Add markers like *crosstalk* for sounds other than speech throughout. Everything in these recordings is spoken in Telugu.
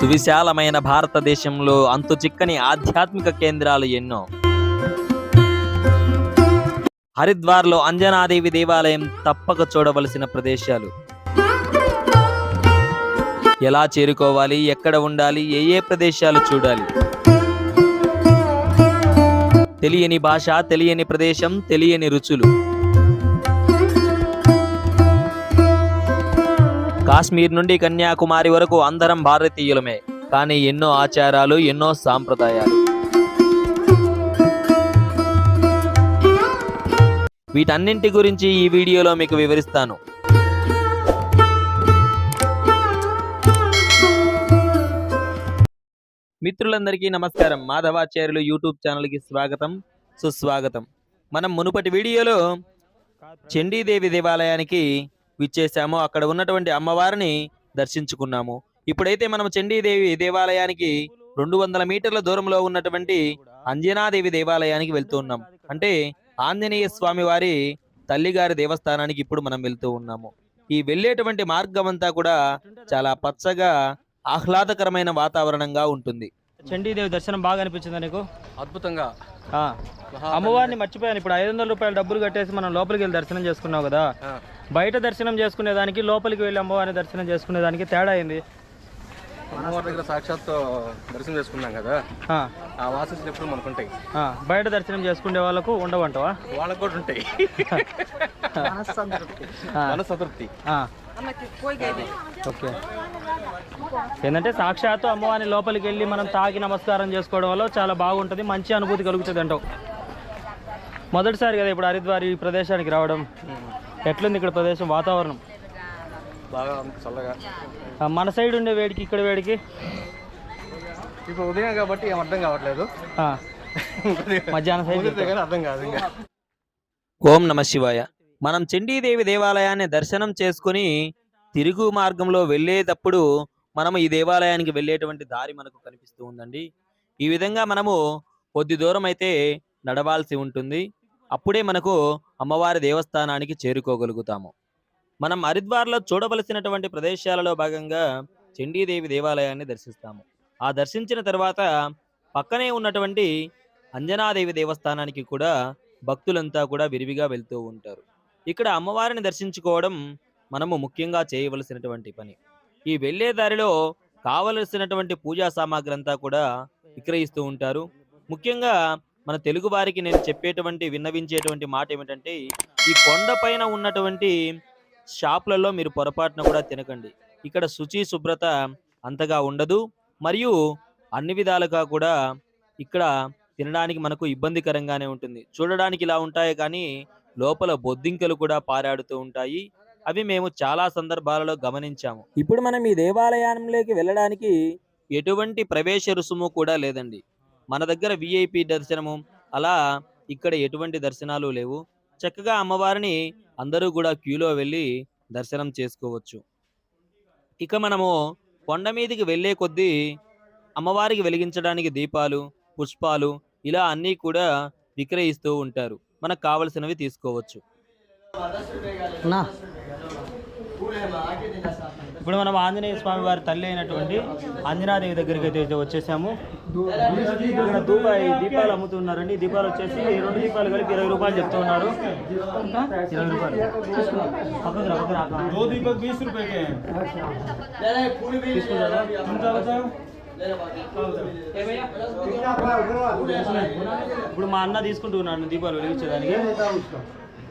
సువిశాలమైన భారతదేశంలో అంతు చిక్కని ఆధ్యాత్మిక కేంద్రాలు ఎన్నో. హరిద్వార్లో అంజనాదేవి దేవాలయం తప్పక చూడవలసిన ప్రదేశాలు. ఎలా చేరుకోవాలి ఎక్కడ ఉండాలి ఏ ఏ ప్రదేశాలు చూడాలి? తెలియని భాష తెలియని ప్రదేశం తెలియని రుచులు. కాశ్మీర్ నుండి కన్యాకుమారి వరకు అందరం భారతీయులమే. కానీ ఎన్నో ఆచారాలు ఎన్నో సాంప్రదాయాలు. వీటన్నింటి గురించి ఈ వీడియోలో మీకు వివరిస్తాను. మిత్రులందరికీ నమస్కారం. మాధవాచార్యులు యూట్యూబ్ ఛానల్కి స్వాగతం సుస్వాగతం. మనం మునుపటి వీడియోలో చండీదేవి దేవాలయానికి విచ్చేసాము అక్కడ ఉన్నటువంటి అమ్మవారిని దర్శించుకున్నాము. ఇప్పుడైతే మనం చండీదేవి దేవాలయానికి రెండు వందల మీటర్ల దూరంలో ఉన్నటువంటి అంజనాదేవి దేవాలయానికి వెళ్తూ ఉన్నాం. అంటే ఆంజనేయ స్వామి వారి తల్లిగారి దేవస్థానానికి ఇప్పుడు మనం వెళ్తూ ఉన్నాము. ఈ వెళ్ళేటువంటి మార్గం అంతా కూడా చాలా పచ్చగా ఆహ్లాదకరమైన వాతావరణంగా ఉంటుంది. చండీదేవి దర్శనం బాగా అనిపించిందా నీకు? అద్భుతంగా. ఆ. అమ్మవారిని మర్చిపోయాను. ఇప్పుడు ఐదు వందల రూపాయలు డబ్బులు కట్టేసి మనం లోపలికి వెళ్ళి దర్శనం చేసుకున్నావు కదా? బయట దర్శనం చేసుకునేదానికి లోపలికి వెళ్ళి అమ్మవారిని దర్శనం చేసుకునేదానికి తేడా అయింది అమ్మవారి దగ్గర సాక్షాత్ దర్శనం చేసుకున్నాం కదా? ఆ, వాసనలు ఎప్పుడు మనకుంటాయి. ఆ. బయట దర్శనం చేసుకునే వాళ్ళకు ఉండవంటవా? వాళ్ళకు కూడా ఉంటాయి. *laughs* ఆ, మనసతృప్తి ఆ. ఓకే. ఏంటంటే సాక్షాత్తు అమ్మవారిని లోపలికి వెళ్ళి మనం తాకి నమస్కారం చేసుకోవడం వల్ల చాలా బాగుంటుంది మంచి అనుభూతి కలుగుతుంది అంటావు. మొదటిసారి కదా ఇప్పుడు హరిద్వార్ ఈ ప్రదేశానికి రావడం? ఎట్లుంది ఇక్కడ ప్రదేశం వాతావరణం? బాగా చల్లగా. మన సైడ్ ఉండే వేడికి ఇక్కడ వేడికి? ఇప్పుడు ఉదయం కాబట్టి ఏం అర్థం కావట్లేదు. ఆ, *laughs* మధ్యాహ్నం సైడ్ అర్థం కాదు ఓం నమ శివాయ. మనం చండీదేవి దేవాలయాన్ని దర్శనం చేసుకుని తిరుగు మార్గంలో వెళ్ళేటప్పుడు మనము ఈ దేవాలయానికి వెళ్ళేటువంటి దారి మనకు కనిపిస్తూ ఉందండి. ఈ విధంగా మనము కొద్ది దూరం అయితే నడవాల్సి ఉంటుంది. అప్పుడే మనకు అమ్మవారి దేవస్థానానికి చేరుకోగలుగుతాము. మనం హరిద్వార్లో చూడవలసినటువంటి ప్రదేశాలలో భాగంగా చండీదేవి దేవాలయాన్ని దర్శిస్తాము. ఆ దర్శించిన తర్వాత పక్కనే ఉన్నటువంటి అంజనాదేవి దేవస్థానానికి కూడా భక్తులంతా కూడా విరివిగా వెళ్తూ ఉంటారు. ఇక్కడ అమ్మవారిని దర్శించుకోవడం మనము ముఖ్యంగా చేయవలసినటువంటి పని. ఈ వెళ్ళే దారిలో కావలసినటువంటి పూజా సామాగ్రి అంతా కూడా విక్రయిస్తూ ఉంటారు. ముఖ్యంగా మన తెలుగు వారికి నేను చెప్పేటువంటి విన్నవించేటువంటి మాట ఏమిటంటే ఈ కొండపైన ఉన్నటువంటి షాపులలో మీరు పొరపాటున కూడా తినకండి. ఇక్కడ శుచి శుభ్రత అంతగా ఉండదు. మరియు అన్ని విధాలుగా కూడా ఇక్కడ తినడానికి మనకు ఇబ్బందికరంగానే ఉంటుంది. చూడడానికి ఇలా ఉంటాయి కానీ లోపల బొద్దింకలు కూడా పారాడుతూ ఉంటాయి. అవి మేము చాలా సందర్భాలలో గమనించాము. ఇప్పుడు మనం ఈ దేవాలయంలోకి వెళ్ళడానికి ఎటువంటి ప్రవేశ రుసుము కూడా లేదండి. మన దగ్గర విఐపి దర్శనము అలా ఇక్కడ ఎటువంటి దర్శనాలు లేవు. చక్కగా అమ్మవారిని అందరూ కూడా క్యూలో వెళ్ళి దర్శనం చేసుకోవచ్చు. ఇక మనము కొండ మీదకి వెళ్ళే కొద్దీ అమ్మవారికి వెలిగించడానికి దీపాలు పుష్పాలు ఇలా అన్నీ కూడా విక్రయిస్తూ ఉంటారు. మనకు కావలసినవి తీసుకోవచ్చు. నా ఇప్పుడు మనం ఆంజనేయ స్వామి వారి తల్లి అయినటువంటి ఆంజనాదేవి దగ్గరికి అయితే వచ్చేసాము. దూపాయి దీపాలు అమ్ముతున్నారండి. దీపాలు వచ్చేసి రెండు దీపాలు కలిపి ఇరవై రూపాయలు చెప్తూ ఉన్నారు. ఇప్పుడు మా అన్న తీసుకుంటున్నాను దీపాలు వెలిగించడానికి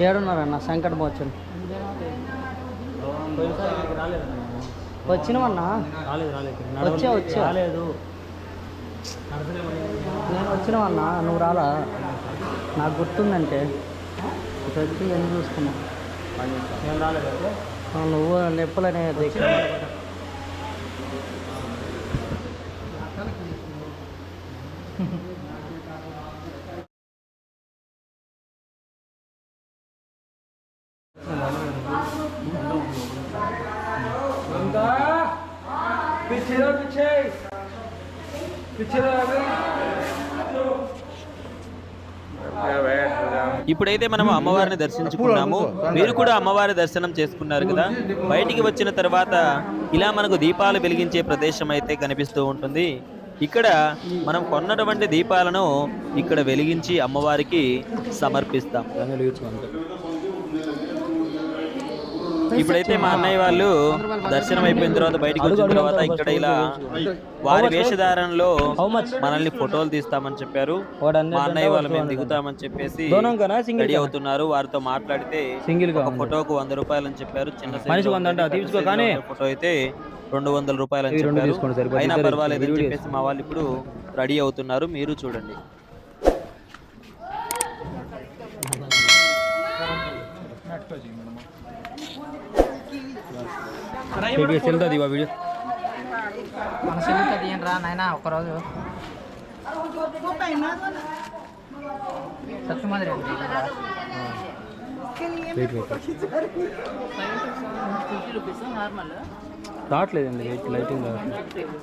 ఏడున్నారన్న సంకట మోచన్ వచ్చినవన్నా వచ్చా, వచ్చా. రాలేదు. నేను వచ్చినవన్నా నువ్వు రాలా? నాకు గుర్తుందంటే. వచ్చి ఎన్ని చూసుకున్నా. నేను రాలేదు. అయితే ఇప్పుడైతే మనం అమ్మవారిని దర్శించుకున్నాము. మీరు కూడా అమ్మవారి దర్శనం చేసుకున్నారు కదా? బయటికి వచ్చిన తర్వాత ఇలా మనకు దీపాలు వెలిగించే ప్రదేశం అయితే కనిపిస్తూ ఉంటుంది. ఇక్కడ మనం కొన్నటువంటి దీపాలను ఇక్కడ వెలిగించి అమ్మవారికి సమర్పిస్తాం. ఇప్పుడైతే మా అన్నయ్య వాళ్ళు దర్శనం అయిపోయిన తర్వాత బయటికి వచ్చిన తర్వాత ఇక్కడ ఇలా వారి వేషధారణలో మనల్ని ఫోటోలు తీస్తామని చెప్పారు. మా అన్నయ్య వాళ్ళు మేము దిగుతామని చెప్పేసి రెడీ అవుతున్నారు. వారితో మాట్లాడితే సింగిల్ ఫోటోకు వంద రూపాయలు అని చెప్పారు. చిన్న ఫోటో అయితే రెండు వందల రూపాయలు అని చెప్పారు. అయినా పర్వాలేదు అని చెప్పేసి మా వాళ్ళు ఇప్పుడు రెడీ అవుతున్నారు. మీరు చూడండి. వీడియో చెల్లుతుంది ఇవా వీడియో మన చెల్లుతుంది ఏంట్రా నాయన ఒకరోజు సత్యమందిరి రావట్లేదండి వెయిట్ లైటింగ్ రావట్లేదు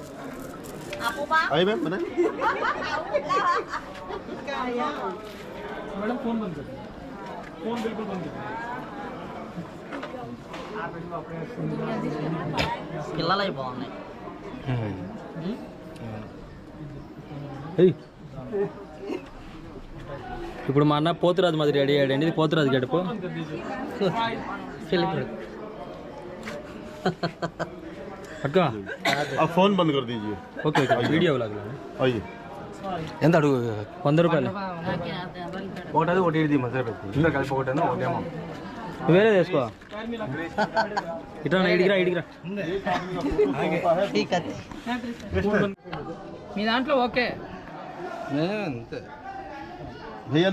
మేడం ఫోన్ బంద్ ఫోన్ బిల్కుల్ బంద్ పిల్లలై బాగున్నాయి. ఇప్పుడు మా అన్న పోతురాజు మాది రెడీ అయ్యాడండి. ఇది పోతురాజు గడుపు. అక్క. ఫోన్ బంద్ కర్ ఓకే ఓకే. వీడియో అయ్యి. ఎంత అడుగు? వంద రూపాయలు. ఒకటి ఒకటి మధ్య కలిపి ఒకటేనా ఒకటేమో. వేరే తీసుకో మీ దాంట్లో ఓకే. భయ్యా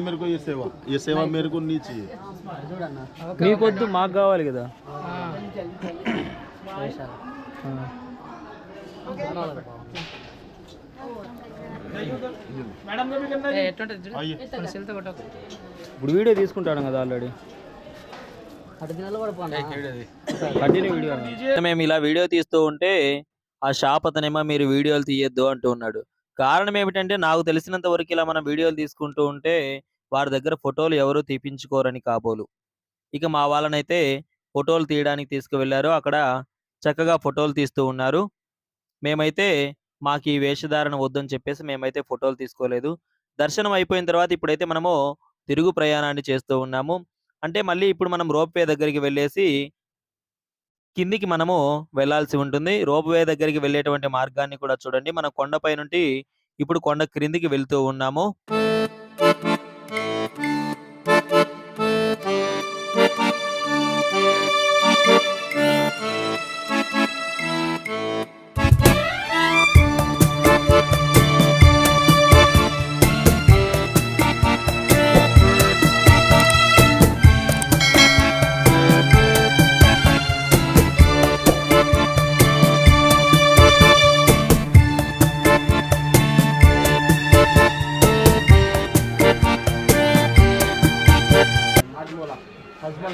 మేరకు ఈ సేవ. ఈ సేవ మేరకు నీ మాకు కావాలి కదా. ఇప్పుడు వీడియో తీసుకుంటాడు కదా ఆల్రెడీ. మేము ఇలా వీడియో తీస్తూ ఉంటే ఆ షాప్ అతనేమో మీరు వీడియోలు తీయొద్దు అంటూ ఉన్నాడు. కారణం ఏమిటంటే నాకు తెలిసినంత వరకు ఇలా మనం వీడియోలు తీసుకుంటూ ఉంటే వారి దగ్గర ఫోటోలు ఎవరు తీపించుకోరని కాబోలు. ఇక మా వాళ్ళనైతే ఫోటోలు తీయడానికి తీసుకువెళ్ళారు. అక్కడ చక్కగా ఫోటోలు తీస్తూ ఉన్నారు. మేమైతే మాకు ఈ వేషధారణ వద్దని చెప్పేసి మేమైతే ఫోటోలు తీసుకోలేదు. దర్శనం అయిపోయిన తర్వాత ఇప్పుడైతే మనము తిరుగు ప్రయాణాన్ని చేస్తూ ఉన్నాము. అంటే మళ్ళీ ఇప్పుడు మనం రోప్ వే దగ్గరికి వెళ్ళేసి కిందికి మనము వెళ్ళాల్సి ఉంటుంది. రోప్ వే దగ్గరికి వెళ్ళేటువంటి మార్గాన్ని కూడా చూడండి. మనం కొండపై నుండి ఇప్పుడు కొండ క్రిందికి వెళ్తూ ఉన్నాము.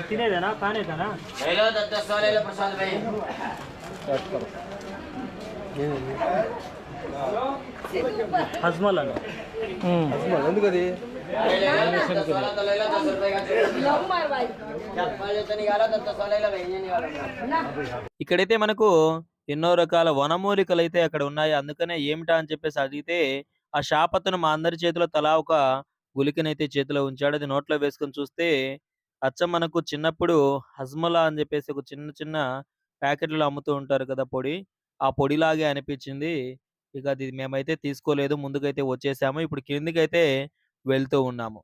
తినేదేనా? కానేదేనా హస్మల్ అండి ఎందుకు అది ఇక్కడైతే మనకు ఎన్నో రకాల వనమూలికలు అయితే అక్కడ ఉన్నాయి. అందుకనే ఏమిటా అని చెప్పేసి అడిగితే ఆ షాప్ అతను మా అందరి చేతిలో తలా ఒక గులికనైతే చేతిలో ఉంచాడు. అది నోట్లో వేసుకొని చూస్తే అచ్చ మనకు చిన్నప్పుడు హజ్మలా అని చెప్పేసి ఒక చిన్న చిన్న ప్యాకెట్లు అమ్ముతూ ఉంటారు కదా పొడి. ఆ పొడిలాగే అనిపించింది. ఇక అది మేమైతే తీసుకోలేదు. ముందుకైతే వచ్చేసాము. ఇప్పుడు కిందికైతే వెళ్తూ ఉన్నాము.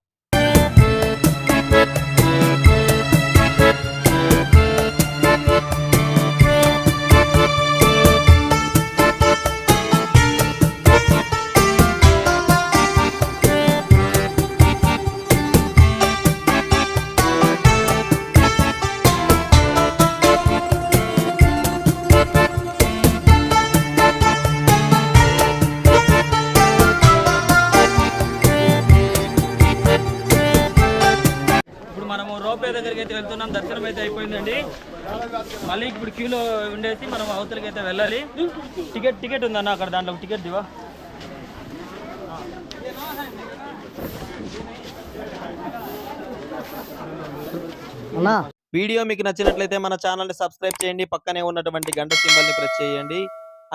మళ్ళీ ఇప్పుడు క్యూలో ఉండేసి మనం అవతలకి అయితే వెళ్ళాలి. టికెట్ టికెట్ ఉందన్న అక్కడ దాంట్లో టికెట్ దివా. వీడియో మీకు నచ్చినట్లయితే మన ఛానల్ని సబ్స్క్రైబ్ చేయండి. పక్కనే ఉన్నటువంటి గంట సింబల్ని ప్రెస్ చేయండి.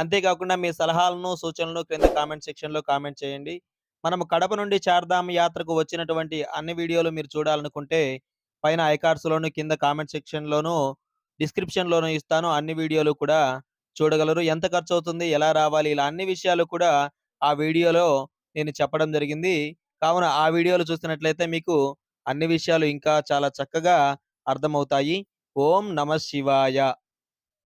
అంతేకాకుండా మీ సలహాలను సూచనలను క్రింద కామెంట్ సెక్షన్లో కామెంట్ చేయండి. మనం కడప నుండి చార్ధామ్ యాత్రకు వచ్చినటువంటి అన్ని వీడియోలు మీరు చూడాలనుకుంటే పైన ఐకార్డ్స్లోను కింద కామెంట్ సెక్షన్లోను డిస్క్రిప్షన్లోనూ ఇస్తాను. అన్ని వీడియోలు కూడా చూడగలరు. ఎంత ఖర్చు అవుతుంది ఎలా రావాలి? ఇలా అన్ని విషయాలు కూడా ఆ వీడియోలో నేను చెప్పడం జరిగింది. కావున ఆ వీడియోలు చూసినట్లయితే మీకు అన్ని విషయాలు ఇంకా చాలా చక్కగా అర్థమవుతాయి. ఓం నమ శివాయ.